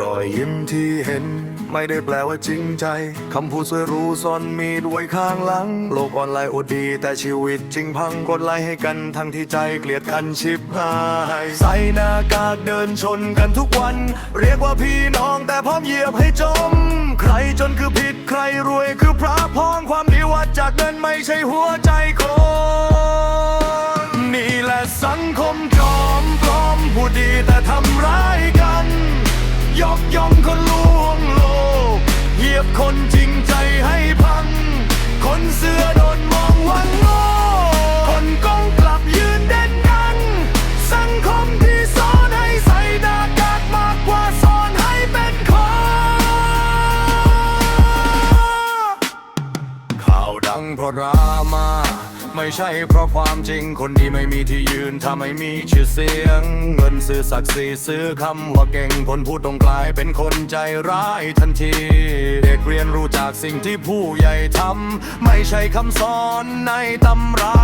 รอยยิ้มที่เห็น ไม่ได้แปลว่าจริงใจ คำพูดสวยรู้ซ่อนมีดไว้ข้างหลัง โลกออนไลน์อดดี แต่ชีวิตจริงพังกดไลค์ให้กันทั้งที่ใจเกลียดกันชิบหายใส่หน้ากากเดินชนกันทุกวัน เรียกว่าพี่น้องแต่พร้อมเหยียบให้จม ใครจนคือผิดใครรวยคือพระพองความดีวัดจากเงินไม่ใช่หัวใจคนนี่แหละสังคมจอมปลอมผู้ดีแต่ทำร้าย ยกย่องคนลวงโลก เหยียบคนจริงใจให้พัง คนเสื้อโดน ดังเพราะดราม่าไม่ใช่เพราะความจริงคนดีไม่มีที่ยืนถ้าไม่มีชื่อเสียง เงินซื้อศักดิ์ศรีซื้อคำว่าเก่งคนพูดตรงกลายเป็นคนใจร้ายทันที เด็กเรียนรู้จากสิ่งที่ผู้ใหญ่ทำไม่ใช่คำสอนในตำรา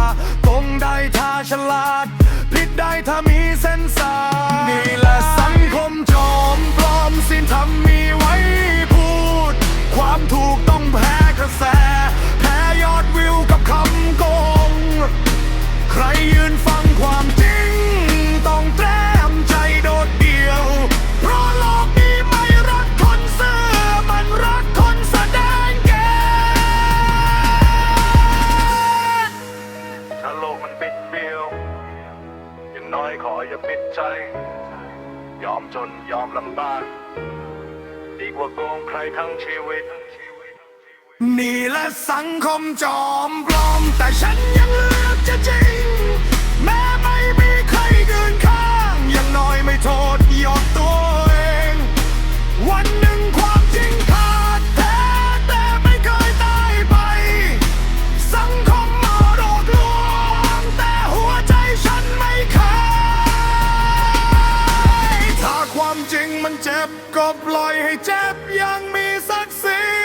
ตรงได้ถ้าฉลาดผิดได้ถ้ามีเส้นสายนี่แหละสังคมจอมปลอมสิ้นธรรม น้อยขออย่าปิดใจ ยอมจนยอมลำบาก ดีกว่าโกงใครทั้งชีวิต นี่แหละสังคมจอมปลอม แต่ฉันยังเลือกจะจริง จริงมันเจ็บก็ปล่อยให้เจ็บยังมีศักดิ์ศรี